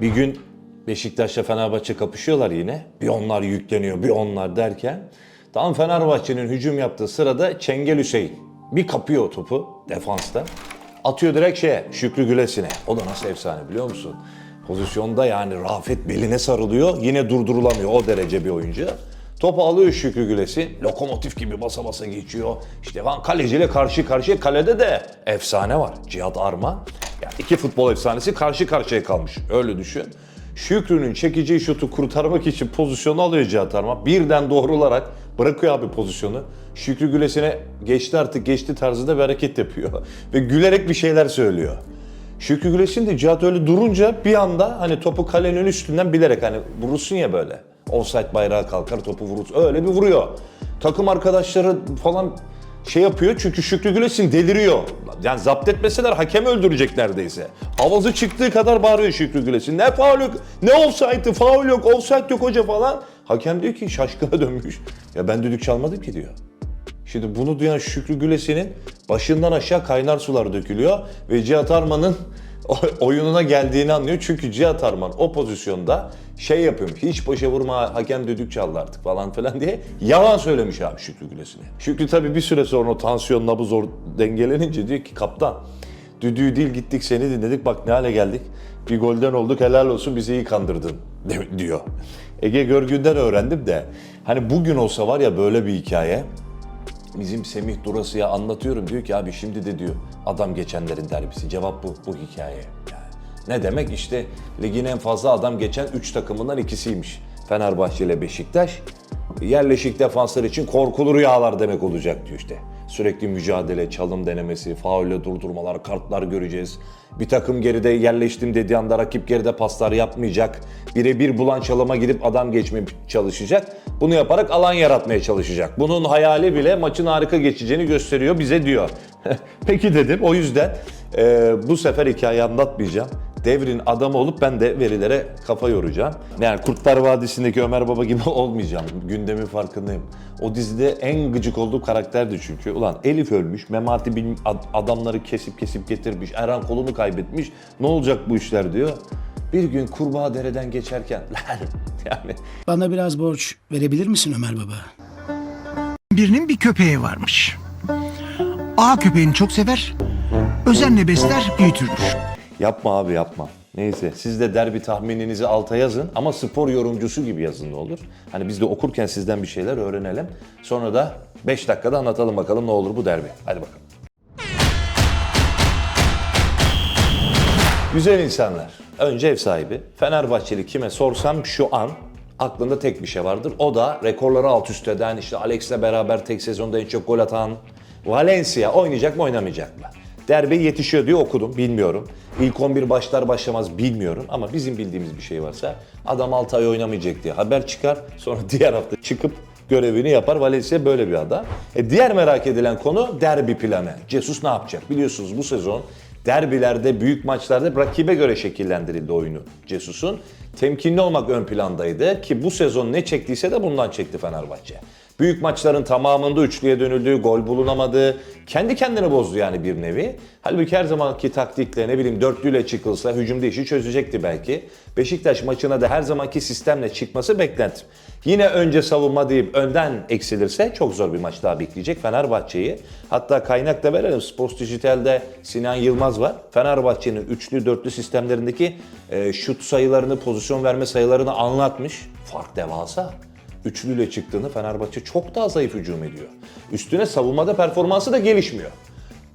Bir gün Beşiktaş'la Fenerbahçe kapışıyorlar yine. Bir onlar yükleniyor, bir onlar derken. Tam Fenerbahçe'nin hücum yaptığı sırada Çengel Hüseyin bir kapıyor topu defansta. Atıyor direkt şeye, Şükrü Gülesine. O da nasıl efsane biliyor musun? Pozisyonda yani Rafet beline sarılıyor. Yine durdurulamıyor o derece bir oyuncu. Topu alıyor Şükrü Gülesi. Lokomotif gibi basa basa geçiyor. İşte Van kaleciyle karşı karşıya. Kalede de efsane var. Cihat Arman. Yani iki futbol efsanesi karşı karşıya kalmış. Öyle düşün. Şükrü'nün çekeceği şutu kurtarmak için pozisyonu alıyor Cihat Arman. Birden doğrularak bırakıyor abi pozisyonu. Şükrü Gülesi'ne geçti artık geçti tarzında bir hareket yapıyor. Ve gülerek bir şeyler söylüyor. Şükrü Güleş'in de Cihat öyle durunca bir anda hani topu kalenin üstünden bilerek hani vurursun ya böyle. Offside bayrağı kalkar topu vurursun. Öyle bir vuruyor. Takım arkadaşları falan şey yapıyor çünkü Şükrü Güleş'in deliriyor. Yani zapt etmeseler hakem öldürecek neredeyse. Havası çıktığı kadar bağırıyor Şükrü Güleş'in. Ne faul yok, ne offside'ı, faul yok, offside yok hoca falan. Hakem diyor ki şaşkına dönmüş. Ya ben düdük çalmadım ki diyor. Şimdi bunu duyan Şükrü Gülesi'nin başından aşağı kaynar sular dökülüyor ve Cihat Arman'ın oyununa geldiğini anlıyor. Çünkü Cihat Arman o pozisyonda şey yapıyormuş. Hiç başa vurma hakem düdük çaldı artık falan filan diye yalan söylemiş abi Şükrü Gülesi'ne. Şükrü tabii bir süre sonra o tansiyon nabız zor dengelenince diyor ki kaptan düdüğü değil gittik seni dinledik bak ne hale geldik. Bir golden olduk helal olsun bizi iyi kandırdın diyor. Ege Görgün'den öğrendim de hani bugün olsa var ya böyle bir hikaye Bizim Semih Durası'ya anlatıyorum diyor ki abi şimdi de diyor adam geçenlerin derbisi. Cevap bu, bu hikaye. Yani ne demek işte ligin en fazla adam geçen 3 takımından ikisiymiş. Fenerbahçe ile Beşiktaş. Yerleşik defanslar için korkulu rüyalar demek olacak diyor işte. Sürekli mücadele, çalım denemesi, faulle durdurmalar, kartlar göreceğiz. Bir takım geride yerleştim dediği anda rakip geride paslar yapmayacak. Birebir bulan çalıma gidip adam geçmeye çalışacak. Bunu yaparak alan yaratmaya çalışacak. Bunun hayali bile maçın harika geçeceğini gösteriyor bize diyor. Peki dedim o yüzden e, bu sefer hikaye anlatmayacağım. Devrin adamı olup ben de verilere kafa yoracağım. Yani Kurtlar Vadisi'ndeki Ömer Baba gibi olmayacağım. Gündemin farkındayım. O dizide en gıcık olduğu karakterdi çünkü. Ulan Elif ölmüş, Memati ad- adamları kesip kesip getirmiş, Erhan kolunu kaybetmiş. Ne olacak bu işler diyor. Bir gün kurbağa dereden geçerken lan yani Bana biraz borç verebilir misin Ömer Baba? birinin bir köpeği varmış. A köpeğini çok sever, özenle besler, büyütürmüş. Yapma abi yapma. Neyse siz de derbi tahmininizi alta yazın ama spor yorumcusu gibi yazın ne olur. Hani biz de okurken sizden bir şeyler öğrenelim. Sonra da 5 dakikada anlatalım bakalım ne olur bu derbi. Hadi bakalım. Güzel insanlar. Önce ev sahibi. Fenerbahçeli kime sorsam şu an aklında tek bir şey vardır. O da rekorları alt üst eden, işte Alex'le beraber tek sezonda en çok gol atan Valencia oynayacak mı oynamayacak mı? Derbi yetişiyor diye okudum, bilmiyorum. İlk 11 başlar başlamaz bilmiyorum ama bizim bildiğimiz bir şey varsa adam 6 ay oynamayacak diye haber çıkar. Sonra diğer hafta çıkıp görevini yapar. Valencia böyle bir adam. E diğer merak edilen konu derbi planı. Jesus ne yapacak? Biliyorsunuz bu sezon derbilerde, büyük maçlarda rakibe göre şekillendirildi oyunu Cesus'un. Temkinli olmak ön plandaydı ki bu sezon ne çektiyse de bundan çekti Fenerbahçe. Büyük maçların tamamında üçlüye dönüldü, gol bulunamadı. Kendi kendine bozdu yani bir nevi. Halbuki her zamanki taktikle ne bileyim dörtlüyle çıkılsa hücumda işi çözecekti belki. Beşiktaş maçına da her zamanki sistemle çıkması beklenti. Yine önce savunma deyip önden eksilirse çok zor bir maç daha bekleyecek Fenerbahçe'yi. Hatta kaynak da verelim. Sports Dijital'de Sinan Yılmaz var. Fenerbahçe'nin üçlü dörtlü sistemlerindeki e, şut sayılarını, pozisyon verme sayılarını anlatmış. Fark devasa. Üçlüyle çıktığını Fenerbahçe çok daha zayıf hücum ediyor. Üstüne savunmada performansı da gelişmiyor.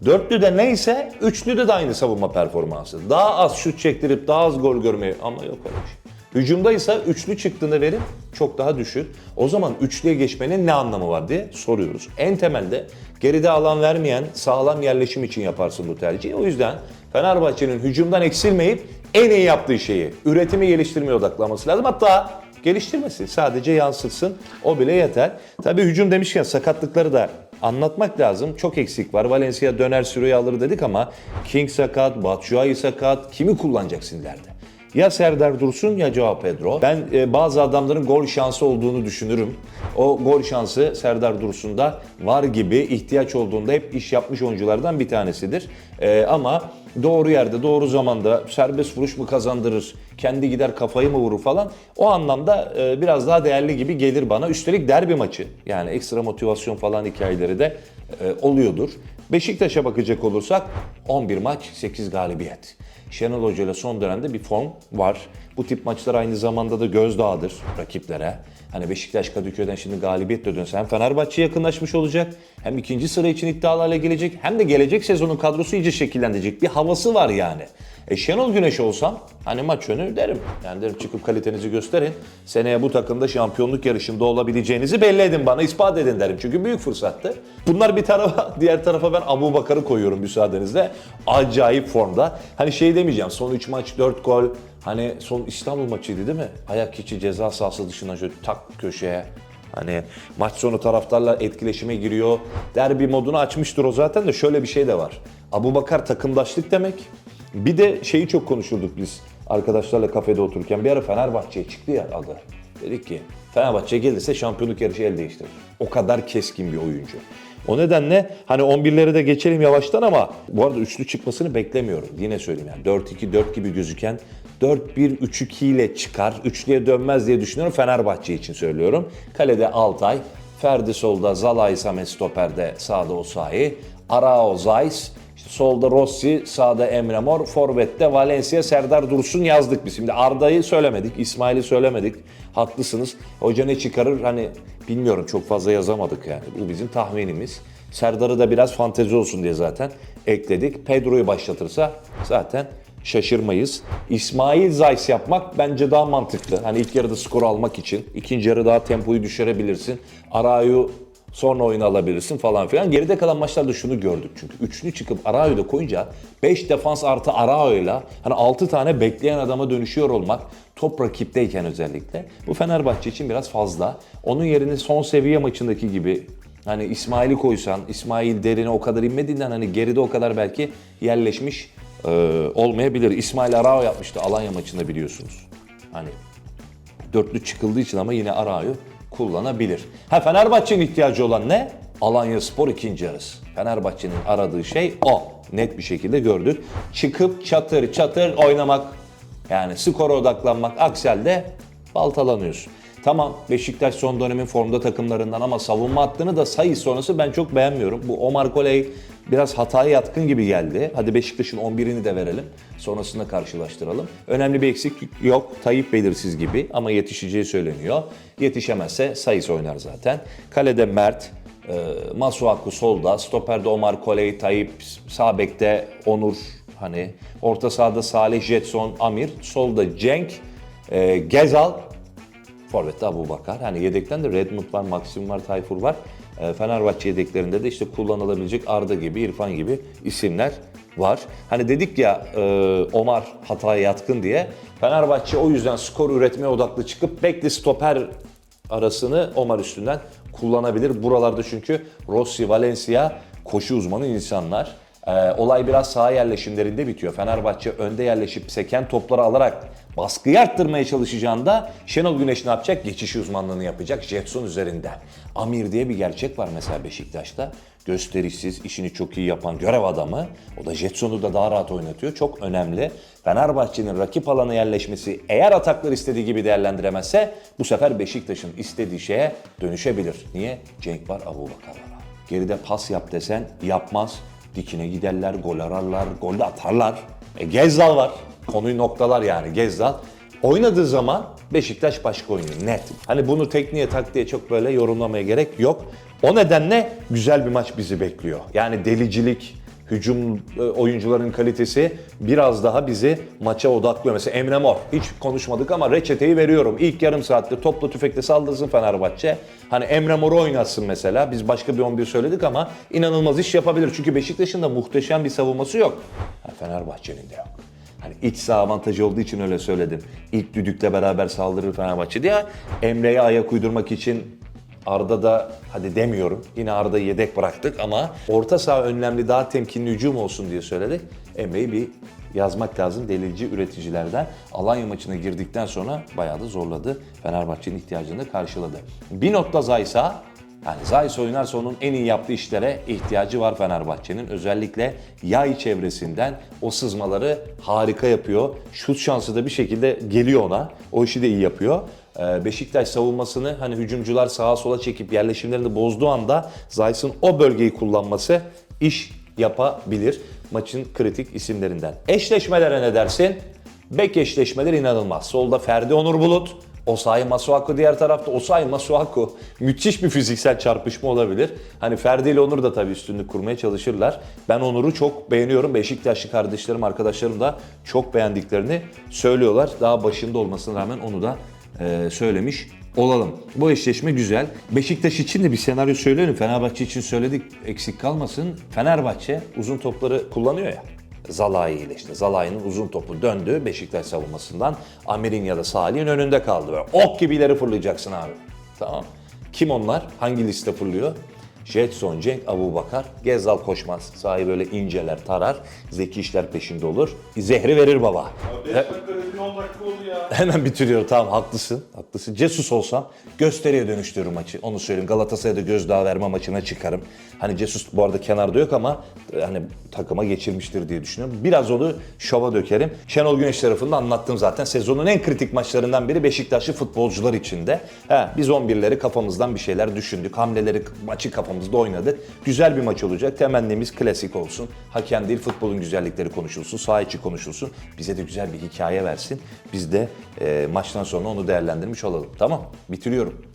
Dörtlü de neyse, üçlü de aynı savunma performansı. Daha az şut çektirip daha az gol görmeyi ama yok öyle şey. Hücumda ise üçlü çıktığında verim çok daha düşük. O zaman üçlüye geçmenin ne anlamı var diye soruyoruz. En temelde geride alan vermeyen sağlam yerleşim için yaparsın bu tercihi. O yüzden Fenerbahçe'nin hücumdan eksilmeyip en iyi yaptığı şeyi, üretimi geliştirmeye odaklaması lazım. Hatta geliştirmesi, sadece yansıtsın o bile yeter. Tabii hücum demişken sakatlıkları da anlatmak lazım. Çok eksik var. Valencia döner süreyi alır dedik ama King sakat, Batshuayi sakat. Kimi kullanacaksın ileride? Ya Serdar Dursun ya Joao Pedro. Ben e, bazı adamların gol şansı olduğunu düşünürüm. O gol şansı Serdar Dursun'da var gibi ihtiyaç olduğunda hep iş yapmış oyunculardan bir tanesidir. E, ama doğru yerde, doğru zamanda serbest vuruş mu kazandırır, kendi gider kafayı mı vurur falan o anlamda e, biraz daha değerli gibi gelir bana. Üstelik derbi maçı yani ekstra motivasyon falan hikayeleri de e, oluyordur. Beşiktaş'a bakacak olursak 11 maç 8 galibiyet. Şenol Hoca ile son dönemde bir form var. Bu tip maçlar aynı zamanda da gözdağıdır rakiplere. Hani Beşiktaş Kadıköy'den şimdi galibiyetle dönse hem Fenerbahçe yakınlaşmış olacak hem ikinci sıra için iddialı hale gelecek hem de gelecek sezonun kadrosu iyice şekillendirecek bir havası var yani. E Şenol Güneş olsam hani maç önü derim. Yani derim çıkıp kalitenizi gösterin. Seneye bu takımda şampiyonluk yarışında olabileceğinizi belli edin bana ispat edin derim. Çünkü büyük fırsattı. Bunlar bir tarafa diğer tarafa ben Abu Bakar'ı koyuyorum müsaadenizle. Acayip formda. Hani şey demeyeceğim son 3 maç 4 gol. Hani son İstanbul maçıydı değil mi? Ayak içi ceza sahası dışından şöyle tak köşeye. Hani maç sonu taraftarla etkileşime giriyor. Derbi modunu açmıştır o zaten de şöyle bir şey de var. Abu Bakar takımdaşlık demek. Bir de şeyi çok konuşurduk biz arkadaşlarla kafede otururken. Bir ara Fenerbahçe'ye çıktı ya adı. Dedik ki Fenerbahçe gelirse şampiyonluk yarışı el değiştirir. O kadar keskin bir oyuncu. O nedenle hani 11'leri de geçelim yavaştan ama bu arada üçlü çıkmasını beklemiyorum. Yine söyleyeyim yani 4-2-4 gibi gözüken 4-1-3-2 ile çıkar. Üçlüye dönmez diye düşünüyorum Fenerbahçe için söylüyorum. Kalede Altay, Ferdi solda, Zalai Samet stoperde, sağda Osayi, Arao Zayis, işte solda Rossi, sağda Emre Mor, Forvet'te Valencia, Serdar Dursun yazdık biz. Şimdi Arda'yı söylemedik, İsmail'i söylemedik. Haklısınız. Hoca ne çıkarır hani bilmiyorum çok fazla yazamadık yani. Bu bizim tahminimiz. Serdar'ı da biraz fantezi olsun diye zaten ekledik. Pedro'yu başlatırsa zaten şaşırmayız. İsmail Zayis yapmak bence daha mantıklı. Hani ilk yarıda skor almak için. ikinci yarı daha tempoyu düşürebilirsin. Arayu sonra oyunu alabilirsin falan filan. Geride kalan maçlarda şunu gördük çünkü. Üçlü çıkıp Arao'yu da koyunca 5 defans artı Arao'yla hani 6 tane bekleyen adama dönüşüyor olmak top rakipteyken özellikle. Bu Fenerbahçe için biraz fazla. Onun yerine son seviye maçındaki gibi hani İsmail'i koysan, İsmail derine o kadar inmediğinden hani geride o kadar belki yerleşmiş e, olmayabilir. İsmail Arao yapmıştı Alanya maçında biliyorsunuz. Hani dörtlü çıkıldığı için ama yine Arao'yu kullanabilir. Ha Fenerbahçe'nin ihtiyacı olan ne? Alanya Spor ikinci yarısı. Fenerbahçe'nin aradığı şey o. Net bir şekilde gördük. Çıkıp çatır çatır oynamak. Yani skora odaklanmak. Aksel'de baltalanıyorsun. Tamam Beşiktaş son dönemin formda takımlarından ama savunma hattını da sayı sonrası ben çok beğenmiyorum. Bu Omar Koley biraz hataya yatkın gibi geldi. Hadi Beşiktaş'ın 11'ini de verelim. Sonrasında karşılaştıralım. Önemli bir eksik yok. Tayyip belirsiz gibi ama yetişeceği söyleniyor. Yetişemezse sayıs oynar zaten. Kalede Mert, e, Masuaku solda, stoperde Omar Koley, Tayyip, sağ bekte Onur, hani orta sahada Salih, Jetson, Amir, solda Cenk, e, Gezal, Forvet'te Abu Bakar. Hani yedekten de Redmond var, Maxim var, Tayfur var. E, Fenerbahçe yedeklerinde de işte kullanılabilecek Arda gibi, İrfan gibi isimler var. Hani dedik ya e, Omar hataya yatkın diye. Fenerbahçe o yüzden skor üretmeye odaklı çıkıp bekli stoper arasını Omar üstünden kullanabilir. Buralarda çünkü Rossi, Valencia koşu uzmanı insanlar. Ee, olay biraz saha yerleşimlerinde bitiyor. Fenerbahçe önde yerleşip seken topları alarak baskıyı arttırmaya çalışacağında Şenol Güneş ne yapacak? Geçiş uzmanlığını yapacak Jetson üzerinden. Amir diye bir gerçek var mesela Beşiktaş'ta. Gösterişsiz, işini çok iyi yapan görev adamı. O da Jetson'u da daha rahat oynatıyor. Çok önemli. Fenerbahçe'nin rakip alana yerleşmesi eğer ataklar istediği gibi değerlendiremezse bu sefer Beşiktaş'ın istediği şeye dönüşebilir. Niye? Cenk var, Abu Bakar. Geride pas yap desen yapmaz. Dikine giderler, gol ararlar, gol de atarlar. E, Gezzal var. Konuyu noktalar yani Gezzal. Oynadığı zaman Beşiktaş başka oynuyor net. Hani bunu tekniğe taktiğe çok böyle yorumlamaya gerek yok. O nedenle güzel bir maç bizi bekliyor. Yani delicilik, hücum e, oyuncuların kalitesi biraz daha bizi maça odaklıyor. Mesela Emre Mor hiç konuşmadık ama reçeteyi veriyorum. İlk yarım saatte topla tüfekle saldırsın Fenerbahçe. Hani Emre Mor'u oynatsın mesela. Biz başka bir 11 söyledik ama inanılmaz iş yapabilir. Çünkü Beşiktaş'ın da muhteşem bir savunması yok. Fenerbahçe'nin de yok. Hani iç saha avantajı olduğu için öyle söyledim. İlk düdükle beraber saldırır Fenerbahçe diye. Emre'ye ayak uydurmak için Arda da hadi demiyorum. Yine Arda'yı yedek bıraktık ama orta saha önemli daha temkinli hücum olsun diye söyledik. Emre'yi bir yazmak lazım delilci üreticilerden. Alanya maçına girdikten sonra bayağı da zorladı. Fenerbahçe'nin ihtiyacını karşıladı. Bir nokta Zaysa yani Zayis oynarsa onun en iyi yaptığı işlere ihtiyacı var Fenerbahçe'nin. Özellikle yay çevresinden o sızmaları harika yapıyor. Şut şansı da bir şekilde geliyor ona. O işi de iyi yapıyor. Ee, Beşiktaş savunmasını hani hücumcular sağa sola çekip yerleşimlerini bozduğu anda Zayis'in o bölgeyi kullanması iş yapabilir. Maçın kritik isimlerinden. Eşleşmelere ne dersin? Bek eşleşmeleri inanılmaz. Solda Ferdi Onur Bulut, Osayi Masuaku diğer tarafta. Osayi Masuaku müthiş bir fiziksel çarpışma olabilir. Hani Ferdi ile Onur da tabii üstünlük kurmaya çalışırlar. Ben Onur'u çok beğeniyorum. Beşiktaşlı kardeşlerim, arkadaşlarım da çok beğendiklerini söylüyorlar. Daha başında olmasına rağmen onu da e, söylemiş olalım. Bu eşleşme güzel. Beşiktaş için de bir senaryo söyleyelim. Fenerbahçe için söyledik eksik kalmasın. Fenerbahçe uzun topları kullanıyor ya. Zalai ile işte. Zalai'nin uzun topu döndü Beşiktaş savunmasından. Amir'in ya da Salih'in önünde kaldı. Böyle ok gibi ileri fırlayacaksın abi. Tamam. Kim onlar? Hangi liste fırlıyor? Jetson, Cenk, Abu Bakar, Gezzal koşmaz. Sahi böyle inceler, tarar. Zeki işler peşinde olur. Zehri verir baba. 5 dakika dedin 10 dakika oldu ya. Hemen bitiriyor. Tamam haklısın. Haklısın. Cesus olsam gösteriye dönüştürürüm maçı. Onu söyleyeyim. Galatasaray'da gözdağı verme maçına çıkarım. Hani Cesus bu arada kenarda yok ama e, hani takıma geçirmiştir diye düşünüyorum. Biraz onu şova dökerim. Şenol Güneş tarafında anlattım zaten. Sezonun en kritik maçlarından biri Beşiktaşlı futbolcular için de. He, biz 11'leri kafamızdan bir şeyler düşündük. Hamleleri maçı kafamızda oynadık. Güzel bir maç olacak. Temennimiz klasik olsun. Hakem değil futbolun güzellikleri konuşulsun. Saha içi konuşulsun. Bize de güzel bir hikaye versin. Biz de e, maçtan sonra onu değerlendirmiş olalım. Tamam. Bitiriyorum.